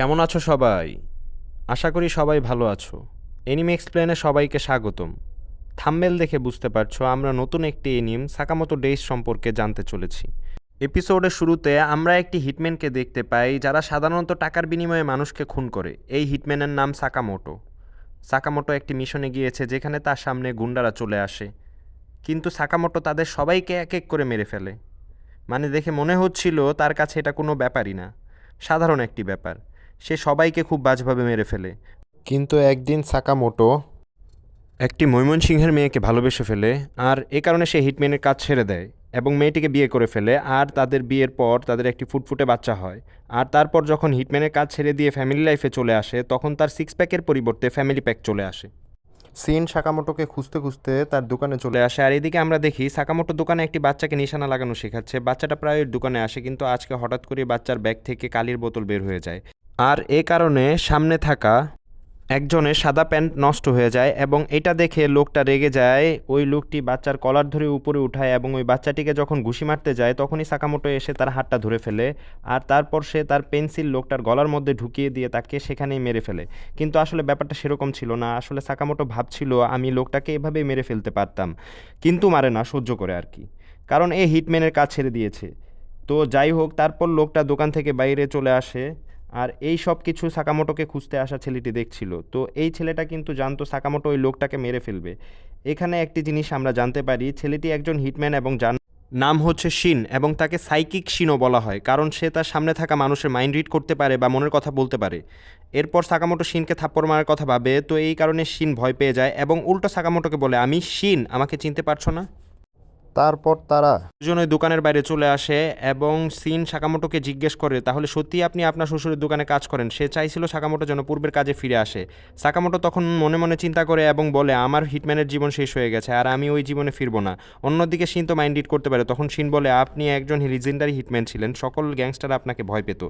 কেমন আছো সবাই? আশা করি সবাই ভালো আছো। এনিমে এক্সপ্লেনে সবাইকে স্বাগতম। থাম্বেল দেখে বুঝতে পারছ, আমরা নতুন একটি এনিম সাকামতো ডেইস সম্পর্কে জানতে চলেছি। এপিসোডের শুরুতে আমরা একটি হিটম্যানকে দেখতে পাই, যারা সাধারণত টাকার বিনিময়ে মানুষকে খুন করে। এই হিটম্যানের নাম সাকামোটো সাকামোটো একটি মিশনে গিয়েছে, যেখানে তার সামনে গুন্ডারা চলে আসে। কিন্তু সাকামোটো তাদের সবাইকে এক এক করে মেরে ফেলে। মানে দেখে মনে হচ্ছিল তার কাছে এটা কোনো ব্যাপারই না। সাধারণ একটি ব্যাপার। সে সবাইকে খুব বাজভাবে মেরে ফেলে। কিন্তু একদিন সাকামোটো একটি ময়মনসিংহের মেয়েকে ভালোবেসে ফেলে আর এ কারণে সে হিটম্যানের কাজ ছেড়ে দেয় এবং মেয়েটিকে বিয়ে করে ফেলে আর তাদের বিয়ের পর তাদের একটি ফুটফুটে বাচ্চা হয়। আর তারপর যখন হিটম্যানের কাজ ছেড়ে দিয়ে ফ্যামিলি লাইফে চলে আসে তখন তার সিক্স প্যাকের পরিবর্তে ফ্যামিলি প্যাক চলে আসে। সিন সাকামোটোকে খুঁজতে খুঁজতে তার দোকানে চলে আসে। আর এদিকে আমরা দেখি সাকামোটো দোকানে একটি বাচ্চাকে নিশানা লাগানো শেখাচ্ছে। বাচ্চাটা প্রায় দোকানে আসে কিন্তু আজকে হঠাৎ করে বাচ্চার ব্যাগ থেকে কালির বোতল বের হয়ে যায়। আর এ কারণে সামনে থাকা একজনের সাদা প্যান্ট নষ্ট হয়ে যায় এবং এটা দেখে লোকটা রেগে যায়। ওই লোকটি বাচ্চার কলার ধরে উপরে উঠায় এবং ওই বাচ্চাটিকে যখন ঘুষি মারতে যায়, তখনই সাকামোটো এসে তার হাতটা ধরে ফেলে আর তারপর সে তার পেন্সিল লোকটার গলার মধ্যে ঢুকিয়ে দিয়ে তাকে সেখানেই মেরে ফেলে। কিন্তু আসলে ব্যাপারটা সেরকম ছিল না, আসলে সাকামোটো ভাবছিল আমি লোকটাকে এভাবেই মেরে ফেলতে পারতাম, কিন্তু মারে না, সহ্য করে আর কি। কারণ এ হিটম্যানের কাজ ছেড়ে দিয়েছে। তো যাই হোক, তারপর লোকটা দোকান থেকে বাইরে চলে আসে। আর এই সব কিছু সাকামোটোকে খুঁজতে আসা ছেলেটি দেখছিল। তো এই ছেলেটা কিন্তু জানতো সাকামোটো ওই লোকটাকে মেরে ফেলবে। এখানে একটি জিনিস আমরা জানতে পারি, ছেলেটি একজন হিটম্যান এবং জান নাম হচ্ছে শিন এবং তাকে সাইকিক শিনও বলা হয়, কারণ সে তার সামনে থাকা মানুষের মাইন্ড রিড করতে পারে বা মনের কথা বলতে পারে। এরপর সাকামোটো শিনকে থাপ্পড় মারার কথা ভাবে, তো এই কারণে শিন ভয় পেয়ে যায় এবং উল্টো সাকামোটোকে বলে, আমি শিন, আমাকে চিনতে পারছ না? তারপর তারা দুজন ওই দোকানের বাইরে চলে আসে এবং সিন সাকামোটোকে জিজ্ঞেস করে তাহলে সত্যি আপনি আপনার শ্বশুরের দোকানে কাজ করেন? সে চাইছিল সাকামোটো যেন পূর্বের কাজে ফিরে আসে। সাকামোটো তখন মনে মনে চিন্তা করে এবং বলে আমার হিটম্যানের জীবন শেষ হয়ে গেছে আর আমি ওই জীবনে ফিরবো না। অন্যদিকে সিন তো মাইন্ড করতে পারে। তখন সিন বলে আপনি একজন লিজেন্ডারি হিটম্যান ছিলেন সকল গ্যাংস্টার আপনাকে ভয় পেত।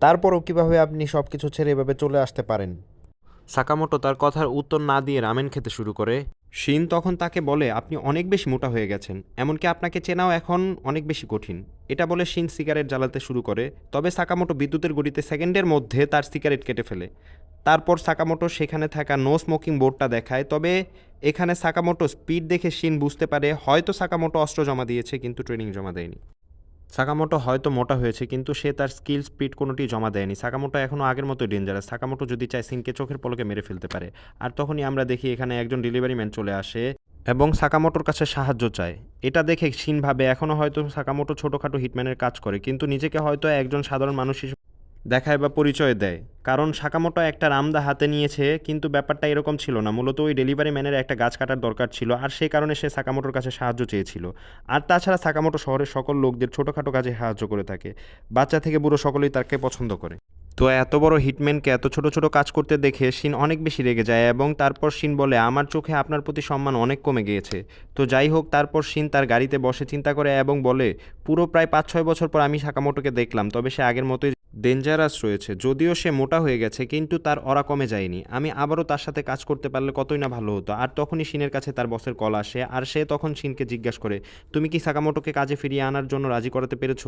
তারপরও কীভাবে আপনি সব কিছু ছেড়ে এভাবে চলে আসতে পারেন? সাকামোটো তার কথার উত্তর না দিয়ে রামেন খেতে শুরু করে। শিন তখন তাকে বলে, আপনি অনেক বেশি মোটা হয়ে গেছেন, এমনকি আপনাকে চেনাও এখন অনেক বেশি কঠিন। এটা বলে শিন সিগারেট জ্বালাতে শুরু করে, তবে সাকামোটো বিদ্যুতের গড়িতে সেকেন্ডের মধ্যে তার সিগারেট কেটে ফেলে। তারপর সাকামোটো সেখানে থাকা নো স্মোকিং বোর্ডটা দেখায়, তবে এখানে সাকামোটো স্পিড দেখে শিন বুঝতে পারে, হয়তো সাকামোটো অস্ত্র জমা দিয়েছে, কিন্তু ট্রেনিং জমা দেয়নি। সাকামোটো হয়তো মোটা হয়েছে, কিন্তু সে তার স্কিল স্পিড কোনোটি জমা দেয়নি। সাকামোটো এখনও আগের মতো ডেঞ্জারাস সাকামোটো যদি চায় সিনকে চোখের পলকে মেরে ফেলতে পারে। আর তখনই আমরা দেখি এখানে একজন ডেলিভারি ম্যান চলে আসে এবং সাকামোটোর কাছে সাহায্য চায়। এটা দেখে সিন ভাবে এখনও হয়তো সাকামোটো ছোটোখাটো হিটম্যানের কাজ করে, কিন্তু নিজেকে হয়তো একজন সাধারণ মানুষ হিসেবে দেখায় বা পরিচয় দেয়। কারণ সাকামোটো একটা রামদা হাতে নিয়েছে, কিন্তু ব্যাপারটা এরকম ছিল না। মূলত ওই ডেলিভারি ম্যানের একটা গাছ কাটার দরকার ছিল, আর সেই কারণে সে সাকামোটোর কাছে সাহায্য চেয়েছিল। আর তাছাড়া সাকামোটো শহরের সকল লোকদের ছোটোখাটো কাজে সাহায্য করে থাকে। বাচ্চা থেকে বুড়ো সকলেই তাকে পছন্দ করে। তো এত বড় হিটম্যানকে এত ছোট ছোট কাজ করতে দেখে শিন অনেক বেশি রেগে যায় এবং তারপর শিন বলে, আমার চোখে আপনার প্রতি সম্মান অনেক কমে গিয়েছে। তো যাই হোক, তারপর শিন তার গাড়িতে বসে চিন্তা করে এবং বলে, পুরো প্রায় পাঁচ ছয় বছর পর আমি সাকামোটোকে দেখলাম, তবে সে আগের মতোই ডেঞ্জারাস রয়েছে। যদিও সে মোটা হয়ে গেছে, কিন্তু তার অরা কমে যায়নি। আমি আবারও তার সাথে কাজ করতে পারলে কতই না ভালো হতো। আর তখনই শিনের কাছে তার বসের কল আসে, আর সে তখন শিনকে জিজ্ঞাসা করে, তুমি কি সাকামোটোকে কাজে ফিরিয়ে আনার জন্য রাজি করাতে পেরেছ?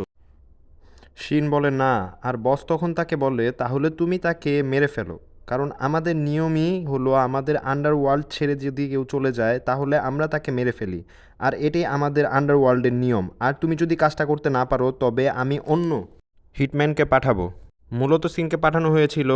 শিন বলে, না। আর বস তখন তাকে বলে, তাহলে তুমি তাকে মেরে ফেলো। কারণ আমাদের নিয়মই হলো আমাদের আন্ডারওয়ার্ল্ড ছেড়ে যদি কেউ চলে যায়, তাহলে আমরা তাকে মেরে ফেলি। আর এটাই আমাদের আন্ডারওয়ার্ল্ডের নিয়ম। আর তুমি যদি কাজটা করতে না পারো, তবে আমি অন্য হিটম্যানকে পাঠাবো। মূলত সিনকে পাঠানো হয়েছিল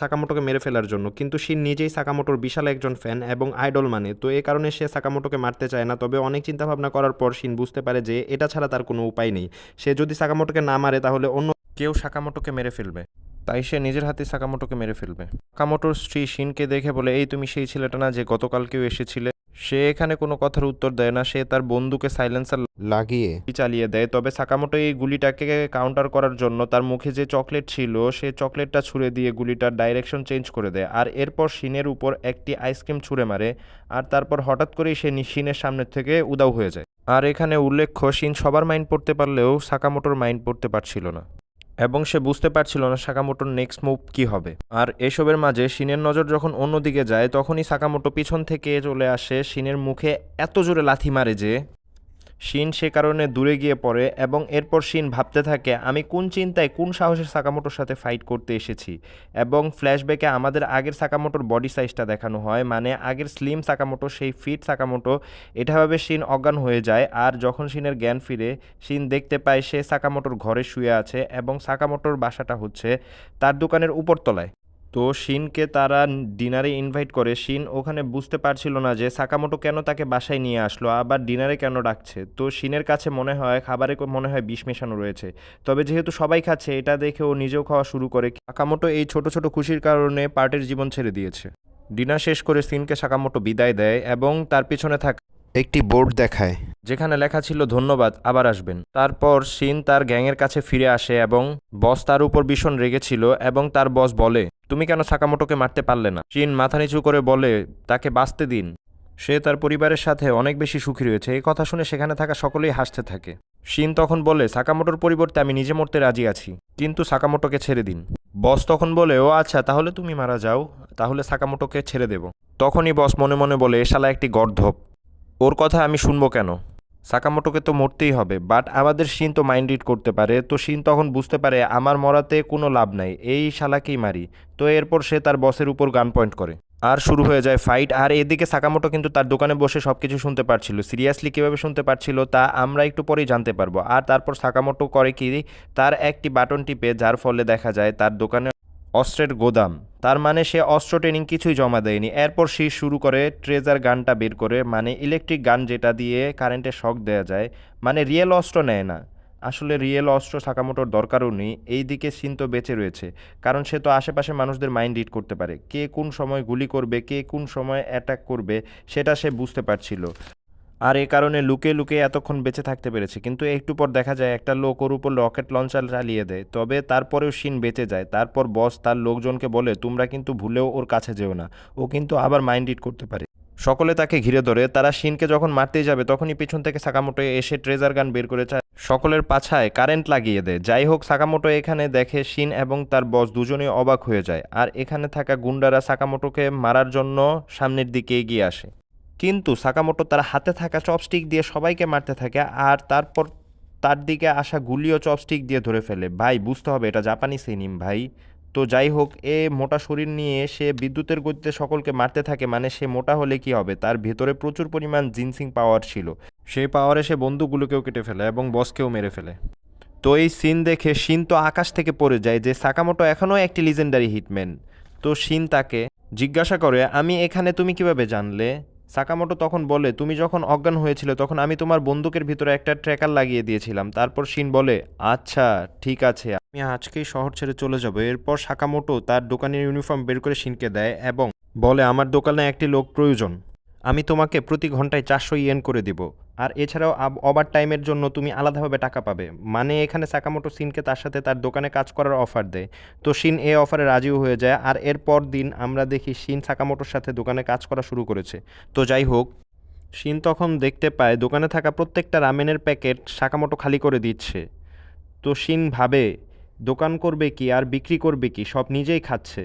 সাকামোটোকে মেরে ফেলার জন্য, কিন্তু সিন নিজেই সাকামোটোর বিশাল একজন ফ্যান এবং আইডল মানে। তো এই কারণে সে সাকামোটোকে মারতে চায় না, তবে অনেক চিন্তাভাবনা করার পর সিন বুঝতে পারে যে এটা ছাড়া তার কোনো উপায় নেই। সে যদি সাকামোটোকে না মারে, তাহলে অন্য কেউ সাকামোটোকে মেরে ফেলবে। তাই সে নিজের হাতে সাকামোটোকে মেরে ফেলবে। সাকামোটোর স্ত্রী শিনকে দেখে বলে, এই তুমি সেই ছেলেটা না যে গতকালকেও এসেছিলে? সে এখানে কোনো কথার উত্তর দেয় না, সে তার বন্দুকে সাইলেন্সার লাগিয়ে চালিয়ে দেয়। তবে সাকামোটো এই গুলিটাকে কাউন্টার করার জন্য তার মুখে যে চকলেট ছিল, সে চকলেটটা ছুঁড়ে দিয়ে গুলিটার ডাইরেকশন চেঞ্জ করে দেয়। আর এরপর শিনের উপর একটি আইসক্রিম ছুঁড়ে মারে, আর তারপর হঠাৎ করেই সে শিনের সামনে থেকে উদাও হয়ে যায়। আর এখানে উল্লেখ্য শিন সবার মাইন্ড পড়তে পারলেও সাকামোটোর মাইন্ড পড়তে পারছিল না। এবং সে বুঝতে পারছিল না সাকামোটোর নেক্সট মুভ কি হবে। আর এসবের মাঝে সিনের নজর যখন অন্যদিকে যায়, তখনই সাকামোটো পিছন থেকে চলে আসে সিনের মুখে এত জোরে লাথি মারে যে শিন সে কারণে দূরে গিয়ে পড়ে এবং এরপর শিন ভাবতে থাকে, আমি কোন চিন্তায় কোন সাহসের সাকামোটোর সাথে ফাইট করতে এসেছি? এবং ফ্ল্যাশব্যাকে আমাদের আগের সাকামোটোর বডি সাইজটা দেখানো হয় মানে আগের স্লিম সাকামোটো, সেই ফিট সাকামোটো এটাভাবে শিন অজ্ঞান হয়ে যায় আর যখন শিনের জ্ঞান ফিরে, শিন দেখতে পায় সে সাকামোটোর ঘরে শুয়ে আছে এবং সাকামোটোর বাসাটা হচ্ছে তার দোকানের উপরতলায়। তো শিনকে তারা ডিনারে ইনভাইট করে। শিন ওখানে বুঝতে পারছিল না যে সাকামোটো কেন তাকে বাসায় নিয়ে আসলো, আবার ডিনারে কেন ডাকছে। তো শিনের কাছে মনে হয়, খাবারে মনে হয় বিষ মেশানো রয়েছে। তবে যেহেতু সবাই খাচ্ছে, এটা দেখে ও নিজেও খাওয়া শুরু করে। সাকামোটো এই ছোট ছোট খুশির কারণে পার্টির জীবন ছেড়ে দিয়েছে। ডিনার শেষ করে সিনকে সাকামোটো বিদায় দেয় এবং তার পিছনে থাক একটি বোর্ড দেখায়। যেখানে লেখা ছিল, ধন্যবাদ, আবার আসবেন। তারপর সিন তার গ্যাংয়ের কাছে ফিরে আসে এবং বস তার উপর ভীষণ রেগেছিল এবং তার বস বলে, তুমি কেন সাকামোটোকে মারতে পারলে না? শিন মাথা নিচু করে বলে, তাকে বাঁচতে দিন। সে তার পরিবারের সাথে অনেক বেশি সুখী রয়েছে। এই কথা শুনে সেখানে থাকা সকলেই হাসতে থাকে। শিন তখন বলে, সাকামোটোর পরিবর্তে আমি নিজে মরতে রাজি আছি, কিন্তু সাকামোটোকে ছেড়ে দিন। বস তখন বলে, ও আচ্ছা তাহলে তুমি মারা যাও, তাহলে সাকামোটোকে ছেড়ে দেব। তখনই বস মনে মনে বলে, এ একটি গর্ধপ ওর কথা আমি শুনব কেন? সাকামোটোকে তো মরতেই হবে বাট আমাদের শিন তো মাইন্ড রিড করতে পারে, তো শিন তখন বুঝতে পারে আমার মরাতে কোনো লাভ নাই, এই শালাকেই মারি। তো এরপর সে তার বসের উপর গান পয়েন্ট করে। আর শুরু হয়ে যায় ফাইট আর এদিকে সাকামোটো কিন্তু তার দোকানে বসে সব কিছু শুনতে পারছিল। সিরিয়াসলি কীভাবে শুনতে পারছিল তা আমরা একটু পরেই জানতে পারব। আর তারপর সাকামোটো করে কি, তার একটি বাটন টিপে, যার ফলে দেখা যায় তার দোকানে অস্ত্রের গোদাম। তার মানে সে অস্ত্র ট্রেনিং কিছুই জমা দেয়নি। এরপর সে শুরু করে ট্রেজার গানটা বের করে মানে ইলেকট্রিক গান যেটা দিয়ে কারেন্টে শক দেওয়া যায় মানে রিয়েল অস্ত্র নেয় না। আসলে রিয়েল অস্ত্র সাকামোটোর দরকারও নেই। এই দিকে সিন তো বেঁচে রয়েছে। কারণ সে তো আশেপাশে মানুষদের মাইন্ড রিড করতে পারে। কে কোন সময় গুলি করবে, কে কোন সময় অ্যাটাক করবে, সেটা সে বুঝতে পারছিল। আর এ কারণে লুকে লুকে এতক্ষণ বেঁচে থাকতে পেরেছে। কিন্তু একটু পর দেখা যায় একটা লোক ওর উপর রকেট লঞ্চার চালিয়ে দেয়। তবে তারপরেও শিন বেঁচে যায়। তারপর বস তার লোকজনকে বলে, তোমরা কিন্তু ভুলেও ওর কাছে যেও না। ও কিন্তু আবার মাইন্ড রিড করতে পারে। সকলে তাকে ঘিরে ধরে। তারা শিনকে যখন মারতেই যাবে, তখনই পিছন থেকে সাকামোটো এসে ট্রেজার গান বের করে চায়। সকলের পাছায় কারেন্ট লাগিয়ে দেয়। যাই হোক, সাকামোটো এখানে দেখে শিন এবং তার বস দুজনেই অবাক হয়ে যায়। আর এখানে থাকা গুন্ডারা সাকামোটোকে মারার জন্য সামনের দিকে এগিয়ে আসে। কিন্তু সাকামোটো তার হাতে থাকা চপস্টিক দিয়ে সবাইকে মারতে থাকে আর তারপর তার দিকে আসা গুলিও চপস্টিক দিয়ে ধরে ফেলে। ভাই, বুঝতে হবে, এটা জাপানি সিনিম ভাই। তো যাই হোক, এ মোটা শরীর নিয়ে সে বিদ্যুতের গতিতে সকলকে মারতে থাকে মানে সে মোটা হলে কি হবে? তার ভেতরে প্রচুর পরিমাণ জিনসিং পাওয়ার ছিল। সেই পাওয়ারে সে বন্দুকগুলোকেও কেটে ফেলে এবং বসকেও মেরে ফেলে। তো এই সিন দেখে শিন তো আকাশ থেকে পড়ে যায় যে সাকামোটো এখনও একটি লিজেন্ডারি হিটম্যান তো শিন তাকে জিজ্ঞাসা করে, আমি এখানে তুমি কীভাবে জানলে? সাকামোটো তখন বলে, তুমি যখন অজ্ঞান হয়েছিল, তখন আমি তোমার বন্দুকের ভিতরে একটা ট্র্যাকার লাগিয়ে দিয়েছিলাম। তারপর শিন বলে আচ্ছা ঠিক আছে। আমি আজকেই শহর ছেড়ে চলে যাব। এরপর সাকামোটো তার দোকানের ইউনিফর্ম বের করে শিনকে দেয় এবং বলে, আমার দোকানে একটি লোক প্রয়োজন। আমি তোমাকে প্রতি ঘন্টায় চারশো ইয়েন করে দিব। আর এছাড়াও ওভার টাইমের জন্য তুমি আলাদাভাবে টাকা পাবে। মানে এখানে সাকামোটো সিনকে তার সাথে তার দোকানে কাজ করার অফার দেয়। তো শিন এই অফারে রাজিও হয়ে যায়। আর এরপর দিন আমরা দেখি শিন সাকামোটোর সাথে দোকানে কাজ করা শুরু করেছে। তো যাই হোক শিন তখন দেখতে পায় দোকানে থাকা প্রত্যেকটা রামেনের প্যাকেট সাকামোটো খালি করে দিচ্ছে। তো শিন ভাবে, দোকান করবে কি আর বিক্রি করবে কি? সব নিজেই খাচ্ছে।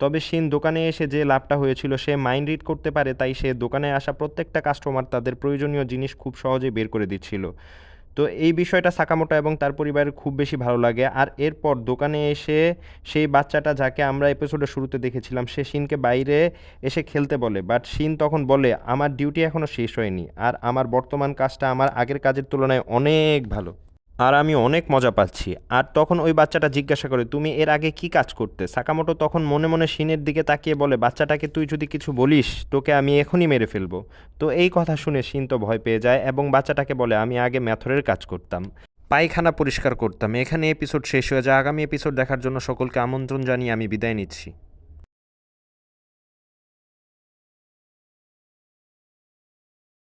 তবে শিন দোকানে এসে যে লাভটা হয়েছিল সে মাইন্ড রিড করতে পারে, তাই সে দোকানে আসা প্রত্যেকটা কাস্টমার তাদের প্রয়োজনীয় জিনিস খুব সহজেই বের করে দিচ্ছিল। তো এই বিষয়টা সাকামোটো এবং তার পরিবারের খুব বেশি ভালো লাগে। আর এরপর দোকানে এসে সেই বাচ্চাটা যাকে আমরা এপিসোডের শুরুতে দেখেছিলাম, সে শিনকে বাইরে এসে খেলতে বলে। বাট শিন তখন বলে, আমার ডিউটি এখনও শেষ হয়নি। আর আমার বর্তমান কাজটা আমার আগের কাজের তুলনায় অনেক ভালো। আর আমি অনেক মজা পাচ্ছি। আর তখন ওই বাচ্চাটা জিজ্ঞাসা করে, তুমি এর আগে কি কাজ করতে? সাকামোটো তখন মনে মনে শিনের দিকে তাকিয়ে বলে, বাচ্চাটাকে তুই যদি কিছু বলিস, তোকে আমি এখনই মেরে ফেলব। তো এই কথা শুনে শিন তো ভয় পেয়ে যায় এবং বাচ্চাটাকে বলে, আমি আগে ম্যাথরের কাজ করতাম। পায়খানা পরিষ্কার করতাম। এখানে এপিসোড শেষ হয়ে যায়। আগামী এপিসোড দেখার জন্য সকলকে আমন্ত্রণ জানিয়ে আমি বিদায় নিচ্ছি।